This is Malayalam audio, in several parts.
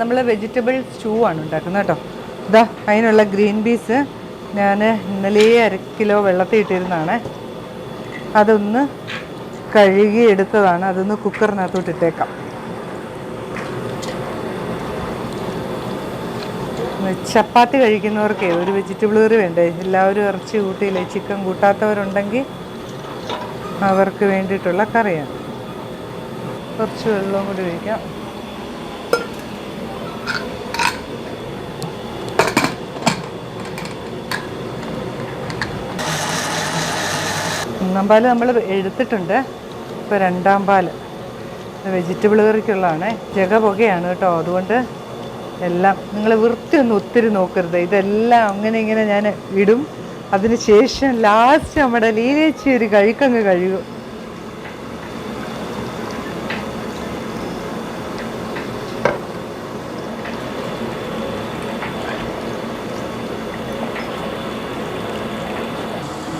നമ്മൾ വെജിറ്റബിൾ സ്റ്റൂ ആണ് ഉണ്ടാക്കുന്നത് കേട്ടോ. ഇതാ അതിനുള്ള ഗ്രീൻ പീസ് ഞാൻ ഇന്നലെ അര കിലോ വെള്ളത്തിൽ ഇട്ടിരുന്നതാണ്. അതൊന്ന് കഴുകി എടുത്തതാണ്. അതൊന്ന് കുക്കറിനകത്തോട്ട് ഇട്ടേക്കാം. ചപ്പാത്തി കഴിക്കുന്നവർക്കേ ഒരു വെജിറ്റബിൾ കറി വേണ്ടേ? എല്ലാവരും ഇറച്ചി കൂട്ടിയില്ലേ? ചിക്കൻ കൂട്ടാത്തവരുണ്ടെങ്കിൽ അവർക്ക് വേണ്ടിയിട്ടുള്ള കറിയാണ്. കുറച്ച് വെള്ളവും കൂടി ഒഴിക്കാം. ഒന്നാം പാൽ നമ്മൾ എടുത്തിട്ടുണ്ട്. ഇപ്പോൾ രണ്ടാം പാൽ വെജിറ്റബിൾ കറിക്കുള്ളതാണ്. ജഗ പുകയാണ് കേട്ടോ. അതുകൊണ്ട് എല്ലാം നിങ്ങൾ വൃത്തിയൊന്നും ഒത്തിരി നോക്കരുത്. ഇതെല്ലാം അങ്ങനെ ഇങ്ങനെ ഞാൻ ഇടും. അതിനുശേഷം ലാസ്റ്റ് നമ്മുടെ ലീലേച്ചി ഒരു കഴുക്കങ്ങ് കഴുകും.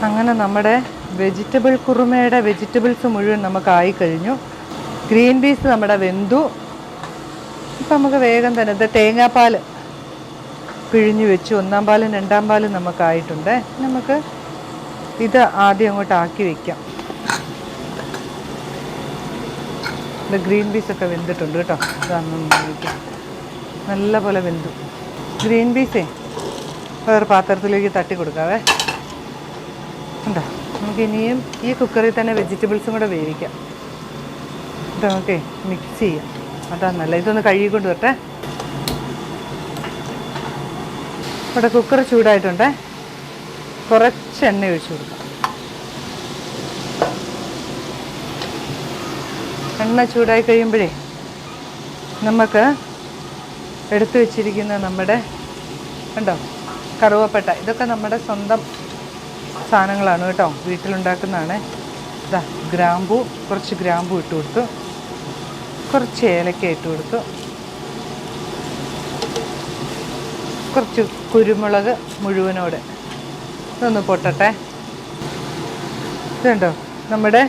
അങ്ങനെ നമ്മുടെ വെജിറ്റബിൾ കുറുമയുടെ വെജിറ്റബിൾസ് മുഴുവൻ നമുക്ക് ആയി കഴിഞ്ഞു. ഗ്രീൻ പീസ് നമ്മുടെ വെന്തു. ഇപ്പം നമുക്ക് വേഗം തന്നെ ഇത് തേങ്ങാപ്പാൽ പിഴിഞ്ഞു വെച്ചു. ഒന്നാം പാലും രണ്ടാം പാലും നമുക്കായിട്ടുണ്ട്. നമുക്ക് ഇത് ആദ്യം അങ്ങോട്ട് ആക്കി വെക്കാം. ഇത് ഗ്രീൻ പീസ് ഒക്കെ വെന്തിട്ടുണ്ട് കേട്ടോ. വയ്ക്കാം നല്ല പോലെ വെന്തു. ഗ്രീൻ പീസേ വേറെ പാത്രത്തിലേക്ക് തട്ടി കൊടുക്കാവേ. ഉണ്ടോ? നമുക്ക് ഇനിയും ഈ കുക്കറിൽ തന്നെ വെജിറ്റബിൾസും കൂടെ വേവിക്കാം. ഇത് നമുക്ക് മിക്സ് ചെയ്യാം. അതാ നല്ല ഇതൊന്ന് കഴുകിക്കൊണ്ട് വരട്ടെ ഇവിടെ കുക്കർ ചൂടായിട്ടുണ്ട്. കുറച്ച് എണ്ണ ഒഴിച്ചു കൊടുക്കാം. എണ്ണ ചൂടായി കഴിയുമ്പോഴേ നമുക്ക് എടുത്തു വെച്ചിരിക്കുന്ന നമ്മുടെ കണ്ടോ കറുവപ്പട്ട. ഇതൊക്കെ നമ്മുടെ സ്വന്തം സാധനങ്ങളാണ് കേട്ടോ വീട്ടിലുണ്ടാക്കുന്നതാണ്. ഇതാ ഗ്രാമ്പു കുറച്ച് ഗ്രാമ്പു ഇട്ട് കൊടുത്തു. കുറച്ച് ഏലക്ക ഇട്ട് കൊടുത്തു. കുറച്ച് കുരുമുളക് മുഴുവനോടെ ഇതൊന്ന് പൊട്ടട്ടെ. ഇതുണ്ടോ? നമ്മുടെ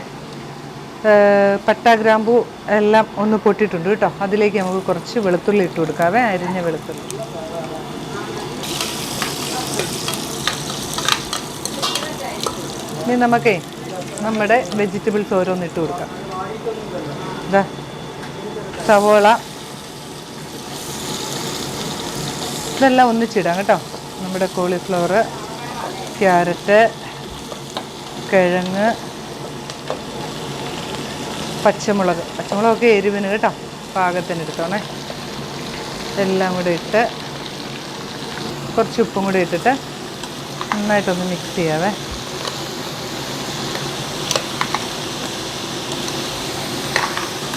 പട്ട ഗ്രാമ്പു എല്ലാം ഒന്ന് പൊട്ടിയിട്ടുണ്ട് കേട്ടോ. അതിലേക്ക് നമുക്ക് കുറച്ച് വെളുത്തുള്ളി ഇട്ട് കൊടുക്കാവേ അരിഞ്ഞ വെളുത്തുള്ളി. ഇനി നമുക്കേ നമ്മുടെ വെജിറ്റബിൾസ് ഓരോന്ന് ഇട്ട് കൊടുക്കാം. ഇതാ സവോള. ഇതെല്ലാം ഒന്നിച്ചിടാം കേട്ടോ. നമ്മുടെ കോളിഫ്ലവർ ക്യാരറ്റ് കിഴങ്ങ് പച്ചമുളക്. പച്ചമുളകൊക്കെ എരിവിന് കേട്ടോ. പാകത്തിന് എടുത്തോണേ. എല്ലാം കൂടെ ഇട്ട് കുറച്ച് ഉപ്പും കൂടി ഇട്ടിട്ട് നന്നായിട്ടൊന്ന് മിക്സ് ചെയ്യാവേ.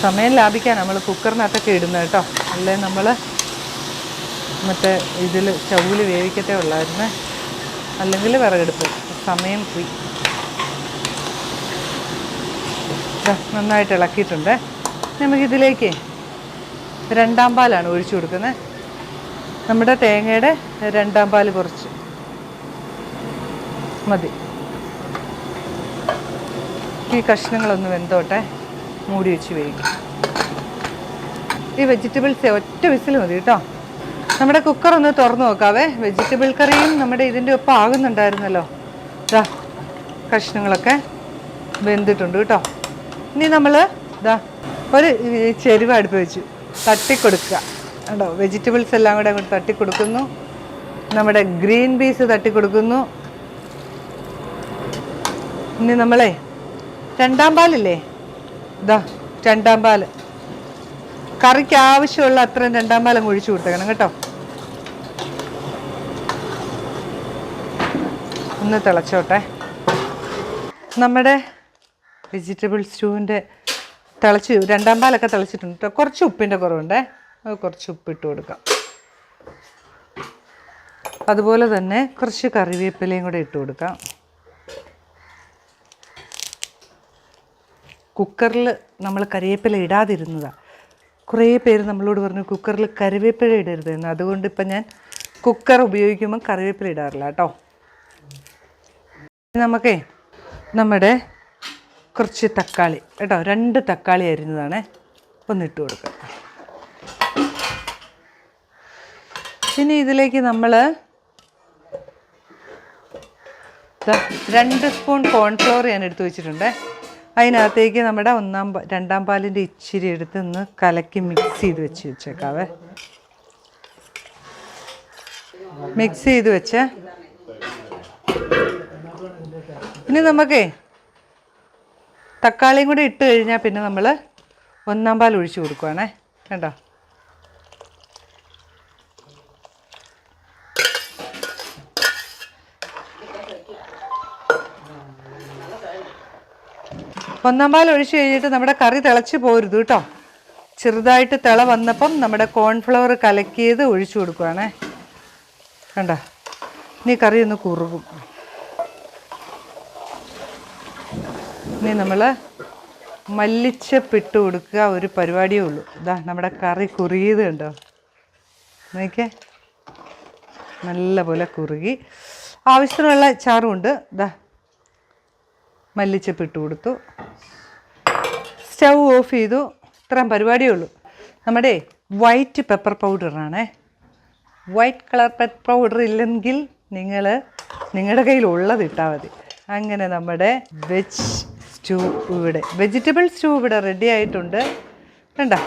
സമയം ലാഭിക്കാൻ നമ്മൾ കുക്കറിനകത്തൊക്കെ ഇടുന്നത് കേട്ടോ. അല്ലേ നമ്മൾ മറ്റേ ഇതിൽ ചൗൽ വേവിക്കത്തേ ഉള്ളായിരുന്നു. അല്ലെങ്കിൽ വിറകെടുപ്പ്. സമയം പോയി. നന്നായിട്ട് ഇളക്കിയിട്ടുണ്ട്. നമുക്കിതിലേക്ക് രണ്ടാം പാലാണ് ഒഴിച്ചു കൊടുക്കുന്നത്. നമ്മുടെ തേങ്ങയുടെ രണ്ടാം പാൽ കുറച്ച്. മതി. ഈ കഷ്ണങ്ങളൊന്ന് വെന്തോട്ടെ. മൂടി വെച്ച് വേവിക്കും. ഈ വെജിറ്റബിൾസ് ഒറ്റ വിസിൽ മതി കേട്ടോ. നമ്മുടെ കുക്കർ ഒന്ന് തുറന്നു നോക്കാവേ. വെജിറ്റബിൾ കറിയും നമ്മുടെ ഇതിന്റെ ഒപ്പം ആകുന്നുണ്ടായിരുന്നല്ലോ. ഇതാ കഷ്ണങ്ങളൊക്കെ വെന്തിട്ടുണ്ട് കേട്ടോ. ഇനി നമ്മൾ ഇതാ ഒരു ചെരുവ അടുപ്പ് വെച്ചു. തട്ടിക്കൊടുക്കുക. കണ്ടോ വെജിറ്റബിൾസ് എല്ലാം കൂടെ അങ്ങോട്ട് തട്ടിക്കൊടുക്കുന്നു. നമ്മുടെ ഗ്രീൻ പീസ് തട്ടിക്കൊടുക്കുന്നു. ഇനി നമ്മളെ രണ്ടാം പാലില്ലേ? ഇതാ രണ്ടാം പാൽ. കറിക്ക് ആവശ്യമുള്ള അത്രയും രണ്ടാം പാലം ഒഴിച്ചു കൊടുത്തേക്കണം കേട്ടോ. ഒന്ന് തിളച്ചോട്ടെ. നമ്മുടെ വെജിറ്റബിൾ സ്റ്റൂവിന്റെ തിളച്ച് രണ്ടാം പാലൊക്കെ തിളച്ചിട്ടുണ്ട് കേട്ടോ. കുറച്ച് ഉപ്പിന്റെ കുറവുണ്ടേ. അത് കുറച്ച് ഉപ്പിട്ട് കൊടുക്കാം. അതുപോലെ തന്നെ കുറച്ച് കറിവേപ്പിലയും കൂടെ ഇട്ട് കൊടുക്കാം. കുക്കറിൽ നമ്മൾ കറിവേപ്പില ഇടാതിരുന്നതാണ് കുറേ പേര് നമ്മളോട് പറഞ്ഞു കുക്കറിൽ കറിവേപ്പില ഇടരുത് എന്ന്. അതുകൊണ്ട് ഇപ്പം ഞാൻ കുക്കർ ഉപയോഗിക്കുമ്പോൾ കറിവേപ്പില ഇടാറില്ല കേട്ടോ. നമുക്കേ നമ്മുടെ കുറച്ച് തക്കാളി കേട്ടോ രണ്ട് തക്കാളി അരിഞ്ഞതാണേ. ഒന്നിട്ട് കൊടുക്കുക പിന്നെ ഇതിലേക്ക് നമ്മൾ രണ്ട് സ്പൂൺ കോൺഫ്ലോർ ഞാൻ എടുത്തു വെച്ചിട്ടുണ്ട്. അതിനകത്തേക്ക് നമ്മുടെ ഒന്നാം രണ്ടാം പാലിന്റെ ഇച്ചിരി എടുത്ത് ഒന്ന് കലക്കി മിക്സ് ചെയ്ത് വെച്ച് വെച്ചേക്കാവേ. മിക്സ് ചെയ്ത് വെച്ച്. ഇനി നമുക്കേ തക്കാളിയും കൂടി ഇട്ട് കഴിഞ്ഞാൽ പിന്നെ നമ്മൾ ഒന്നാം പാൽ ഒഴിച്ചു കൊടുക്കുവാണേ. കണ്ടോ? ഒന്നാം ഒഴിച്ച് കഴിഞ്ഞിട്ട് നമ്മുടെ കറി തിളച്ച് പോരുത് കേട്ടോ. ചെറുതായിട്ട് തിള വന്നപ്പം നമ്മുടെ കോൺഫ്ലവർ കലക്കിയത് ഒഴിച്ചു കൊടുക്കുവാണേ. കണ്ട? ഇനി കറി ഒന്ന് കുറുകും. ഇനി നമ്മൾ മല്ലിച്ചപ്പിട്ട് കൊടുക്കുക ഒരു പരിപാടിയേ ഉള്ളൂ. ഇതാ നമ്മുടെ കറി കുറുകിയത് കണ്ടോ? നോക്കേ നല്ല പോലെ കുറുകി. ആവശ്യത്തിനുള്ള ചാറുമുണ്ട് ഇതാ. മല്ലിച്ചപ്പിട്ട് കൊടുത്തു. സ്റ്റൗ ഓഫ് ചെയ്തു. ഇത്രയും പരിപാടിയേ ഉള്ളൂ. നമ്മുടെ വൈറ്റ് പെപ്പർ പൗഡറാണേ. വൈറ്റ് കളർ പെപ്പർ പൗഡർ ഇല്ലെങ്കിൽ നിങ്ങൾ നിങ്ങളുടെ കയ്യിൽ ഉള്ളത് ഇട്ടാൽ മതി. അങ്ങനെ നമ്മുടെ വെജ് സ്റ്റൂ ഇവിടെ വെജിറ്റബിൾ സ്റ്റൂ ഇവിടെ റെഡി ആയിട്ടുണ്ട്. കണ്ടോ?